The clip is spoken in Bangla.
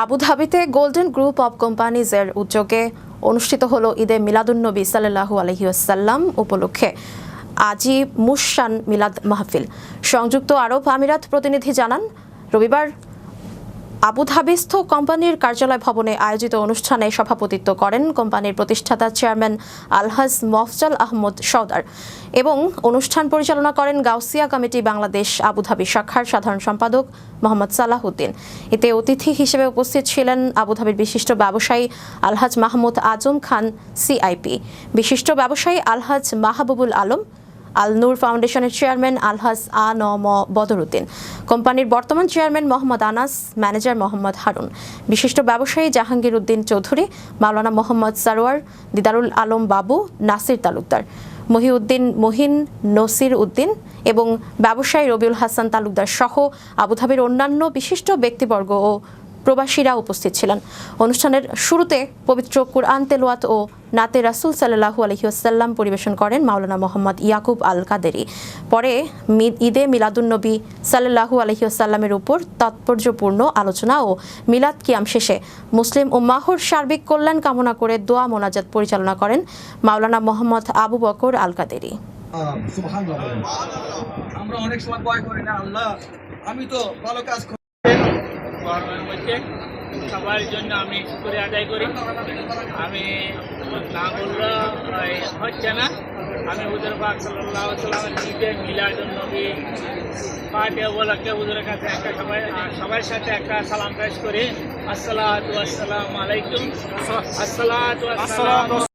আবুধাবিতে গোল্ডেন গ্রুপ অব কোম্পানিজের উদ্যোগে অনুষ্ঠিত হলো ঈদে মিলাদুন্নবী সাল্লাহু আলহিউসাল্লাম উপলক্ষে আজি মুসান মিলাদ মাহফিল। সংযুক্ত আরব আমিরাত প্রতিনিধি জানান, রবিবার আবুধাবিস্থ কোম্পানির কার্যালয় ভবনে আয়োজিত অনুষ্ঠানে সভাপতিত্ব করেন কোম্পানির প্রতিষ্ঠাতা চেয়ারম্যান আলহাজ মফজাল আহমদ সওদার এবং অনুষ্ঠান পরিচালনা করেন গাউসিয়া কমিটি বাংলাদেশ আবুধাবি শাখার সাধারণ সম্পাদক মোহাম্মদ সালাহুদ্দিন এতে অতিথি হিসেবে উপস্থিত ছিলেন আবুধাবির বিশিষ্ট ব্যবসায়ী আলহাজ মাহমুদ আজম খান, সিআইপি। বিশিষ্ট ব্যবসায়ী আলহাজ মাহবুবুল আলম আল নূর ফাউন্ডেশনের চেয়ারম্যান আলহাজ আ ন ম বদরুদ্দিন। কোম্পানির বর্তমান চেয়ারম্যান মোহাম্মদ আনাস, ম্যানেজার মোহাম্মদ হারুন। বিশিষ্ট ব্যবসায়ী জাহাঙ্গীর উদ্দিন চৌধুরী, মাওলানা মোহাম্মদ সারোয়ার, দিদারুল আলম বাবু, নাসির তালুকদার। মহিউদ্দিন মহিন, নসির উদ্দিন এবং ব্যবসায়ী রবিউল হাসান তালুকদার সহ আবুধাবির অন্যান্য বিশিষ্ট ব্যক্তিবর্গ ও প্রবাসীরা উপস্থিত ছিলেন। অনুষ্ঠানের শুরুতে পবিত্র কুরআন তেলোয়াত ও নাতে রাসুল সাল্লাহু আলহিউসাল্লাম পরিবেশন করেন মাওলানা মোহাম্মদ ইয়াকুব আল কাদেরি পরে ঈদে মিলাদুন্নবী সাল্লাহু আলহিউসাল্লামের উপর তাৎপর্যপূর্ণ আলোচনা ও মিলাদ কিয়াম শেষে মুসলিম ও উম্মাহর সার্বিক কল্যাণ কামনা করে দোয়া মোনাজাত পরিচালনা করেন মাওলানা মোহাম্মদ আবু বকর আল কাদেরি আমরা অনেক সময় ভয় করি না, আল্লাহ, আমি তো ভালো কাজ গরমের মধ্যে সবার জন্য আমি করে আদায় করি। আমি না বললে হচ্ছে না। আমি হুজুর পাক সাল্লাহ সাল্লামের নিজে মিলার জন্য পার্টি উপলক্ষে হুজুরের কাছে একটা সবাই, সবার সাথে একটা সালাম পেশ করি। আসসালামু আলাইকুম। আসসালাম।